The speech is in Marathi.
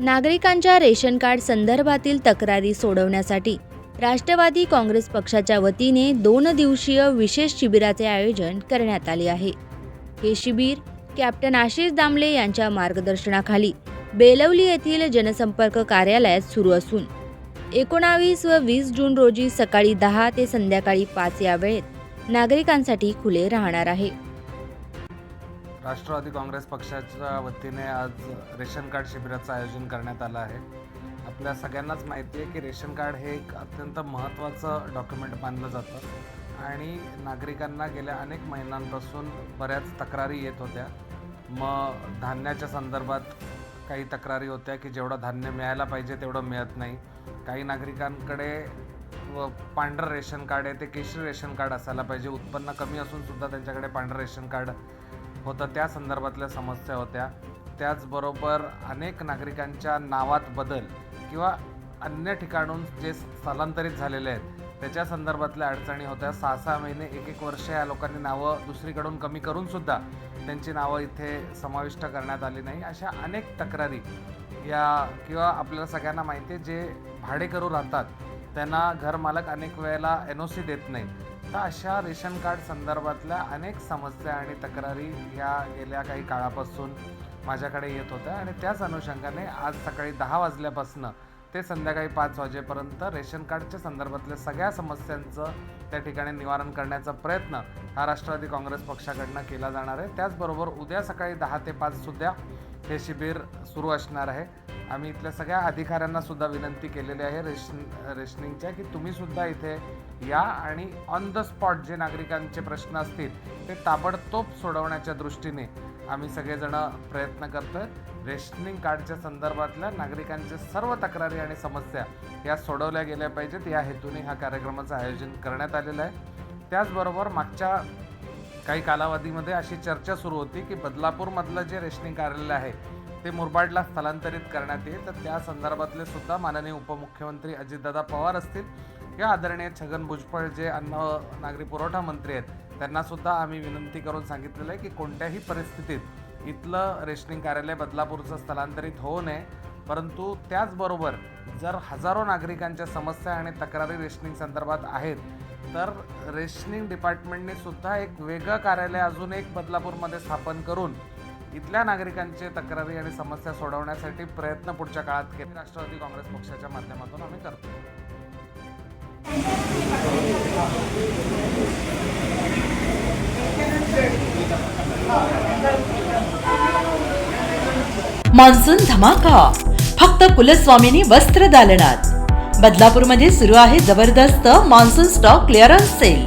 नागरिकांच्या रेशन कार्ड संदर्भातील तक्रारी सोडवण्यासाठी राष्ट्रवादी काँग्रेस पक्षाच्या वतीने दोन दिवसीय विशेष शिबिराचे आयोजन करण्यात आले आहे. हे शिबिर कॅप्टन आशिष दामले यांच्या मार्गदर्शनाखाली बेलवली येथील जनसंपर्क कार्यालयात सुरू असून एकोणावीस व वीस जून रोजी सकाळी दहा ते संध्याकाळी पाच या वेळेत नागरिकांसाठी खुले राहणार आहे. राष्ट्रवादी काँग्रेस पक्षाच्या वतीने आज रेशन कार्ड शिबिराचं आयोजन करण्यात आलं आहे. आपल्या सगळ्यांनाच माहिती आहे की रेशन कार्ड हे एक अत्यंत महत्त्वाचं डॉक्युमेंट मानलं जातं आणि नागरिकांना गेल्या अनेक महिन्यांपासून बऱ्याच तक्रारी येत होत्या. मग धान्याच्या संदर्भात काही तक्रारी होत्या की जेवढं धान्य मिळायला पाहिजे तेवढं मिळत नाही. काही नागरिकांकडे व पांढरं रेशन कार्ड आहे ते केशरी रेशन कार्ड असायला पाहिजे. उत्पन्न कमी असून सुद्धा त्यांच्याकडे पांढरं रेशन कार्ड होतं त्या संदर्भातल्या समस्या होत्या. त्याचबरोबर अनेक नागरिकांच्या नावात बदल किंवा अन्य ठिकाणून जे स्थलांतरित झालेले आहेत त्याच्या संदर्भातल्या अडचणी होत्या. सहा सहा महिने एक एक वर्ष या लोकांनी नावं दुसरीकडून कमी करूनसुद्धा त्यांची नावं इथे समाविष्ट करण्यात आली नाही. अशा अनेक तक्रारी या किंवा आपल्याला सगळ्यांना माहिती आहे जे भाडेकरू राहतात त्यांना घरमालक अनेक वेळेला एन ओ सी देत नाही तर अशा रेशन कार्ड संदर्भातल्या अनेक समस्या आणि तक्रारी ह्या गेल्या काही काळापासून माझ्याकडे येत होत्या. आणि त्याच अनुषंगाने आज सकाळी दहा वाजल्यापासनं ते संध्याकाळी पाच वाजेपर्यंत रेशन कार्डच्या संदर्भातल्या सगळ्या समस्यांचं त्या ठिकाणी निवारण करण्याचा प्रयत्न हा राष्ट्रवादी काँग्रेस पक्षाकडनं केला जाणार आहे. त्याचबरोबर उद्या सकाळी दहा ते पाच सुद्धा हे शिबिर सुरू असणार आहे. आम्ही इथल्या सगळ्या अधिकाऱ्यांना सुद्धा विनंती केलेली आहे रेशन रेशनिंगच्या की तुम्ही सुद्धा इथे या आणि ऑन द स्पॉट जे नागरिकांचे प्रश्न असतील ते ताबडतोब सोडवण्याच्या दृष्टीने आम्ही सगळेजण प्रयत्न करतोय. रेशनिंग कार्डच्या संदर्भातल्या नागरिकांच्या सर्व तक्रारी आणि समस्या या सोडवल्या गेल्या पाहिजेत. या हेतूने ह्या कार्यक्रमाचं आयोजन करण्यात आलेलं आहे. त्याचबरोबर मागच्या काही कालावधीमध्ये अशी चर्चा सुरू होती की बदलापूरमधलं जे रेशनिंग कार्यालय आहे ते मुरबाडला स्थलांतरित करण्यात येईल. तर त्या संदर्भातले सुद्धा माननीय उपमुख्यमंत्री अजितदादा पवार असतील या आदरणीय छगन भुजबळ जे अन्न नागरी पुरवठा मंत्री आहेत त्यांना सुद्धा आम्ही विनंती करून सांगितलेलं आहे की कोणत्याही परिस्थितीत इथलं रेशनिंग कार्यालय बदलापूरचं स्थलांतरित होऊ नये. परंतु त्याचबरोबर जर हजारो नागरिकांच्या समस्या आणि तक्रारी रेशनिंग संदर्भात आहेत तर रेशनिंग डिपार्टमेंटने सुद्धा एक वेगळं कार्यालय अजून एक बदलापूरमध्ये स्थापन करून इथल्या नागरिकांचे तक्रारी आणि समस्या सोडवण्यासाठी प्रयत्न पुढच्या काळात केले. राष्ट्रवादी काँग्रेस पक्षाच्या माध्यमातून आम्ही करतो मान्सून धमाका. फक्त कुलस्वामिनी वस्त्र दालनात. बदलापूरमध्ये सुरू आहे जबरदस्त मान्सून स्टॉक क्लिअरन्स सेल.